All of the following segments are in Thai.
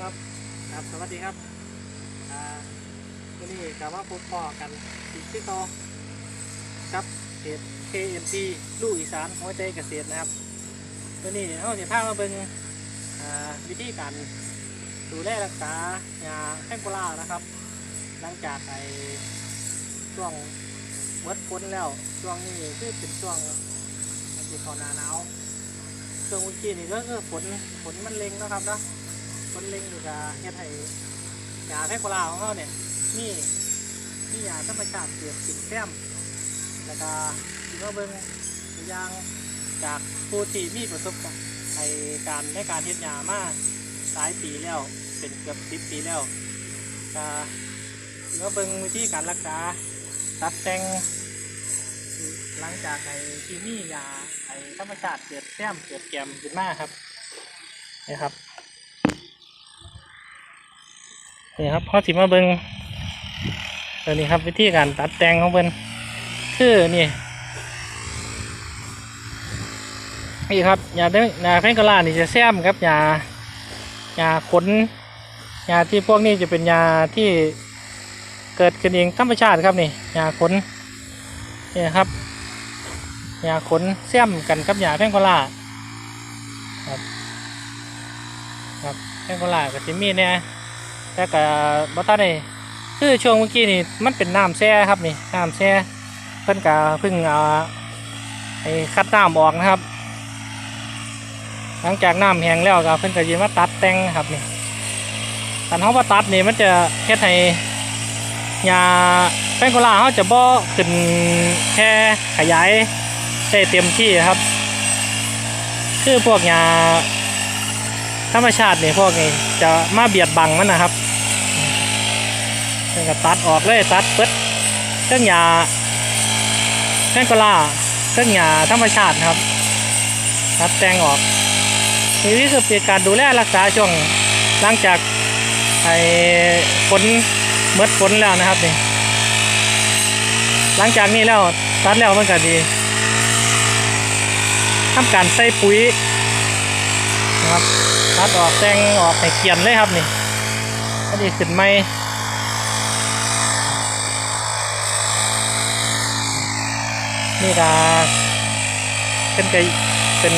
ครับครับสวัสดีครับอ่าวันนี้กลับมาพบพ่อกันอีกที่ต่อครับเพจ KNT ลูกอีสานหัวใจเกษตรนะครับวันนี้เราจะพามาเบิ่งอ่าวิธีการดูแลรักษายาแพงโกลานะครับ หลังจากไอช่วงเวิร์ดพ้นแล้วช่วงนี้คือเป็นช่วงที่เขาหนาหนาวช่วงเมื่อกี้นี่ก็คือฝนฝนมันเล็งนะครับเนาะ คนเล็งนี่ก็เฮ็ดให้ยาแพคโคลาของเขาเนี่ยมีมียาธรรมชาติเกิดสินแต้มแล้วก็ที่ว่าเบิ่งอย่างจากผู้ที่มีประสบการณ์ในการในการเฮ็ดยามาหลายปีแล้ว เป็นเกือบสิบปีแล้วก็ที่ว่าเบิ่งวิธีการรักษาตัดแต่งหลังจากไอ้ที่มียาไอ้ธรรมชาติเกิดแต้มเกิดแกมขึ้นมาครับนี่ครับ นี่ครับพอสิมาเบิงตัวนี้ครับวิธีการตัดแต่งของเพิ่นคือนี่นี่ครับยาเด้ยาแพงกลานี่จะแซมครับยายาขนยาที่พวกนี้จะเป็นยาที่เกิดขึ้นเองธรรมชาติครับนี่ยาขนนี่ครับยาขนแซมกันกับยาแพงกลาครับครับแพงกลากับจิมมี่เนี่ย แต่ก็บ่ทันได้คือช่วงเมื่อกี้นี่มันเป็นน้ำแช่ครับนี่น้ำแช่เพิ่นก็เพิ่งเอาไอ้คัดน้ำออกนะครับ หลังจากน้ำแห้งแล้วก็เพิ่นก็ยิมาตัดแต่งครับนี่การเฮาบ่ตัดนี่มันจะเฮ็ดให้หญ้าแป้งโกลาเฮาจะบ่ขึ้นแค่ขยายได้เต็มที่ครับ คือพวกหญ้า ธรรมชาติเนี่ยพวกนี้จะมาเบียดบังมันนะครับมันก็ตัดออกเลยตัดเปิดเครื่องยาเครื่องกลาเครื่องยาธรรมชาติครับ ตัดแต่งออกนี่คือเป็นการดูแลรักษาช่วงหลังจากไอ้ฝนเมื่อฝนแล้วนะครับนี่หลังจากนี้แล้วตัดแล้วมันก็ดีทำการใส่ปุ๋ย ครับตัดออกแต่งออกให้เกียนเลยครับนี่อันนี้ขึ้นไหมนี่ก็เป็นไกเป็น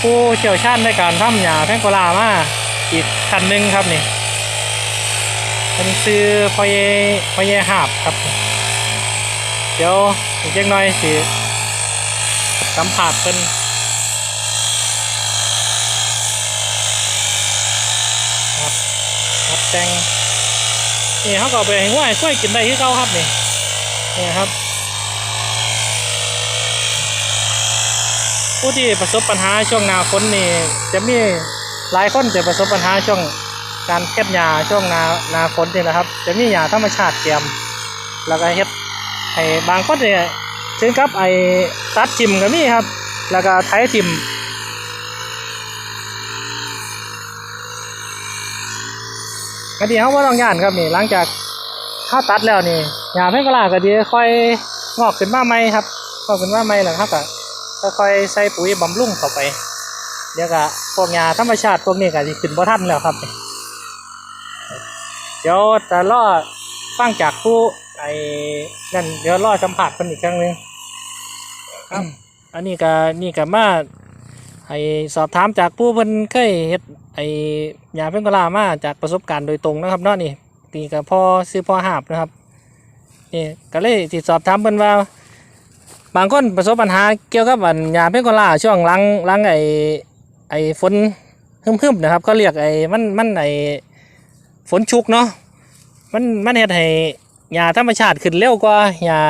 ผู้เชี่ยวชาญในการทำหญ้าแพงโกลามาอีกคันหนึ่งครับนี่เป็นซื้อพอเยพอเยหาบครับ เดี๋ยวอีกเล็กน้อยสิสัมผัสเป็น ครับครับ แตงนี่เขาก็ไปให้ง่ายกล้วยกินได้ที่เขาครับนี่นี่ครับผู้ที่ประสบปัญหาช่วงหนาฝนนี่จะมีหลายคนจะประสบปัญหาช่วงการเก็บหญ้าช่วงนานาฝนนี่แหละครับ จะมีหญ้าธรรมชาติเตรียม แล้วก็เฮ็ดให้บางคนเนี่ยถึงกับไอ้ตัดทิมก็มีครับ แล้วก็ไถทิม ก็ดีเขาว่าต้องย่านครับนี่หลังจากข้าวตัดแล้วนี่หญ้าเพ่งกะลาก็ดีค่อยงอกขึ้นมาใหม่ครับงอกขึ้นมาใหม่แล้วครับก็ค่อยใส่ปุ๋ยบำรุงเข้าไป เดี๋ยวก็พวกหญ้าธรรมชาติพวกนี้ก็จะขึ้นบ่ทันแล้วครับ เดี๋ยวจะรอฟังจากผู้ไอ้นั่นเดี๋ยวรอสัมผัสคนอีกครั้งหนึงครับ อันนี้ก็นี่ก็มาไอสอบถามจากผู้เพิ่นเคยเฮ็ด ไอยาเพิ่นกลามาจากประสบการณ์โดยตรงนะครับเนาะนี่นี่ก็พอซื้อพ่อหาบนะครับนี่ก็เลยที่สอบถามเพิ่นว่า บางคนประสบปัญหาเกี่ยวกับอันยาเพิ่นกลาช่วงหลังหลังไอไอฝนฮึมๆนะครับเขาเรียกไอมันมันไอฝนชุกเนาะมันมันเฮ็ดให้ยาธรรมชาติขึ้นเร็วกว่ายา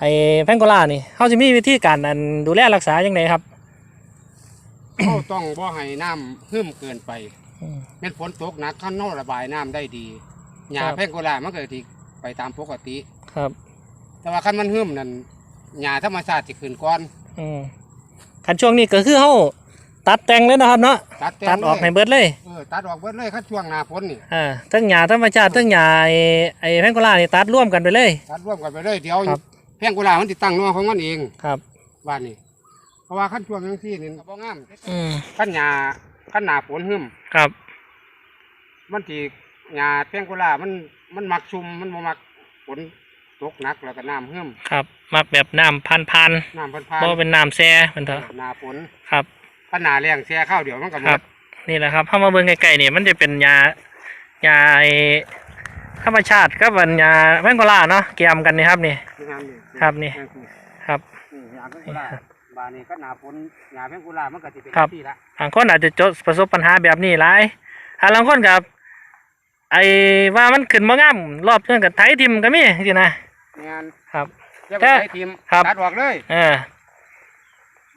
ไอแพงโกลานี่เขาจะมีวิธีการอันดูแลรักษาอย่างไรครับ เขาต้องบ่ให้น้ำหึ่มเกินไปอืมแม่นฝนตกหนักเขาเนอระบายน้ำได้ดีหญ้าครับ แพงโกลามันก็สิไปตามปกติ ครับแต่ว่าคันมันหึ่มนั่นหญ้าธรรมชาติสิขึ้นก่อนอืมคันช่วงนี้ก็คือเขาตัดแต่งเลยนะครับเนาะตัดแต่ตัดออกเลให้ยเบิดเลยเออตัดออกเบิดเลยคันช่วงหน้าฝนนี่อ่าทั้งหญ้าธรรมชาติทั้งหญ้าไอ้ไอ้แพงโกลานี่ตัดร่วมกันไปเลย ตัดร่วมกันไปเลยเดี๋ยวครับ แพงโกลามันสิตั้งนอของมันเองครับ บ้านนี้ เพราะว่าคันช่วงจังซี่นี่ก็บ่งามอืมคันหญ้าคันหน้าฝนหึ่มครับ มันที่หญ้าแพงโกล่ามันมันมักชุมมันบ่มักฝนตกหนักแล้วก็น้ำเฮื่มครับ มักแบบน้ำพันพันน้ำพันๆพานบ่เป็นน้ำแซ่มันเถอะหน้าฝนครับ ถ้าหน้าแรงแช่ข้าวเดี๋ยวมันก็หมครับดนี่แหละครับเข้ามาเบิ่งไกลๆนี่มันจะเป็นยายาไอ้ธรรมชาติกับมันยาแมงโกลาเนาะเกี่ยมกันนี่ครับนี่นี่งามนี่ครับนี่แพงโกครับ นี่หญ้าแพงโกล่า บานนี้ก็หน้าฝนหญ้าแพงโกล่ามันก็สิเป็นครับ ที่ละบางคนอาจจะเจอประสบปัญหาแบบนี้หลายหาบางคนกับไอ้ว่ามันขึ้นมางามรอบเรื่องกับไถทิมก็มีสินะ งานครับอย่าไปแต่ใช้ทีมครับ ตัดออกเลยเออ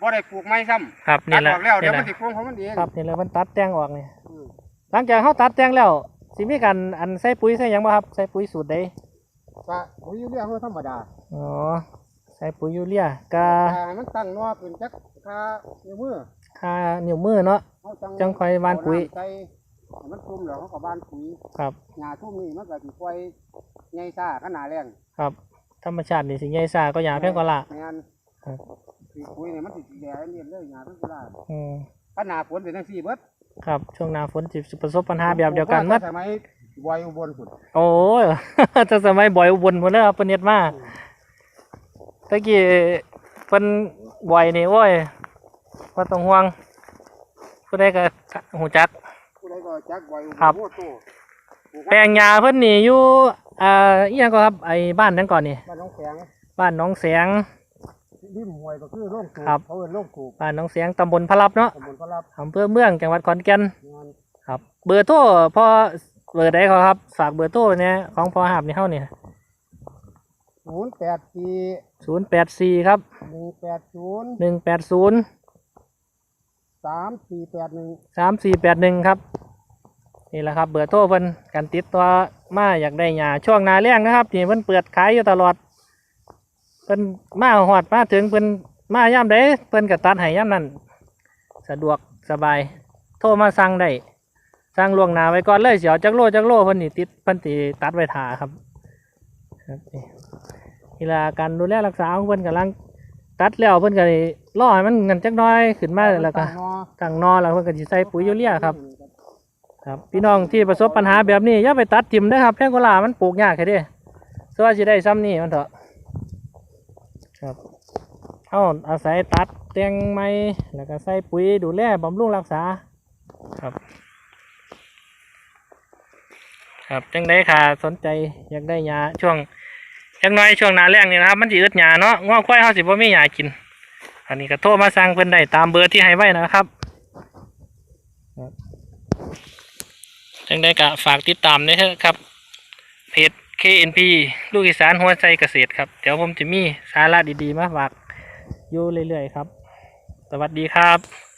บ่ได้ปลูกไม้ซ้ำครับตันี่ดแหละออกแล้วเดี๋นี่ยวแหมัละนสิโค้งของมันเองครับนี่แหละมันตัดแต่งออกนี่อืมหลังจากเขาตัดแต่งแล้วสิมีการอันใส่ปุ๋ยใส่หยังบ่ครับใส่ปุ๋ยสูตรใดก็ปุ๋ยยูเรียเขาธรรมดาอ๋อใส่ปุ๋ยยูเรียกาถ้ามันตั้งนอขึ้นจักคานิ้วมือคานิ้วมือเนาะ เขาจังจังค่อยหว่านปุ๋ย เอน้ำใส่ให้มันชุ่มแล้วเขาก็บานปุ๋ยครับ หญ้าชุ่มนี่มันก็สิปล่อยใหญ่ซ่าขนาดแรงครับ ธรรมชาตินี่สิใหญ่ซ่าก็ยาแพงกว่าละ แม่นครับคือปุ๋ยนี่มันสิแดงเรียนเลยหญ้าทั้งกลาอืมขนาดฝนเป็นจังซี่เบิดครับ ช่วงหน้าฝนสิประสบปัญหาแบบเดียวกันหมัด สมัยวัยอุบลพุ่นโอ้ยจะสมัยบ่อยอุบลหมดแล้วครับเพิ่นเฮ็ดมา ตะกี้เพิ่นบ่อยนี่โอ้ยบ่ต้องห่วงผู้ใดก็หูจัก ผู้ใดก็จักวัยอุบลครับโอ้โตปลูกแปลงยาเพิ่นนี่อยู่อ่าอีหยังก็ครับไอ้บ้านนั้นก่อนนี่ บ้านน้องแสงบ้านหนองแสง ริมห้วยก็คือโร่งสูบครับ เขาเอิ้นโร่งสูบบ้านหนองแสงตำบลพระลับเนาะตำบลพระรับอำเภอเมืองจังหวัดขอนแก่นงานครับ เบอร์โทรพอเบอร์ใดเขาครับฝากเบอร์โทรเนี่ยของพอหาบนี่เฮานี่ ศูนย์แปดสี่084ครับหนึ่งแปดศูนย์180สามสี่แปดหนึ่ง3481ครับ นี่แหละครับ เบอร์โทรเพิ่นกันติดตัวมาอยากได้หญ้าช่วงหน้าแล้งนะครับนี่เพิ่นเปิดขายอยู่ตลอดเพิ่นมาฮอดมาถึงเพิ่นมายามใดเพิ่นก็ตัดให้ยามนั้นสะดวกสบาย โทรมาสั่งได้สั่งล่วงหน้าไว้ก่อนเลยเสียวจักโลจักโลเพิ่นนี่ติดเพิ่นสิตัดไว้ท่าครับ ครับนี่เวลาการดูแลรักษาของเพิ่นกำลังตัดแล้วเพิ่นก็สิรอให้มันเงินจักหน้อยขึ้นมาแล้วก็ตั้งนอตั้งนอแล้วเพิ่นก็สิใส่ปุ๋ยยูเรียครับ ครับ พี่น้องที่ประสบปัญหาแบบนี้อย่าไปตัดทิ่มนะครับแพงกว่าลามันปลูกยากแค่เด้สว่าสิได้ซ้ำนี่มันเถอะครับเอาอาศัยตัดแต่งไม้แล้วก็ใส่ปุ๋ยดูแลบำรุงรักษาครับ ครับจังได้ค่ะสนใจอยากได้หญ้าช่วง จังน้อยช่วงหนาแรงนี่นะครับ มันสิอึดหญ้าเนาะง้อควายเฮาสิบ่มีหญ้ากิน อันนี้ก็โทรมาสั่งเพิ่นได้ตามเบอร์ที่ให้ไว้นะครับครับจังได้ก็ฝากติดตามด้วยเถอะครับ เพจ KNP ลูกอีสานหัวใจเกษตรครับ เดี๋ยวผมจะมีสาระดีๆมาฝากอยู่เรื่อยๆครับ สวัสดีครับ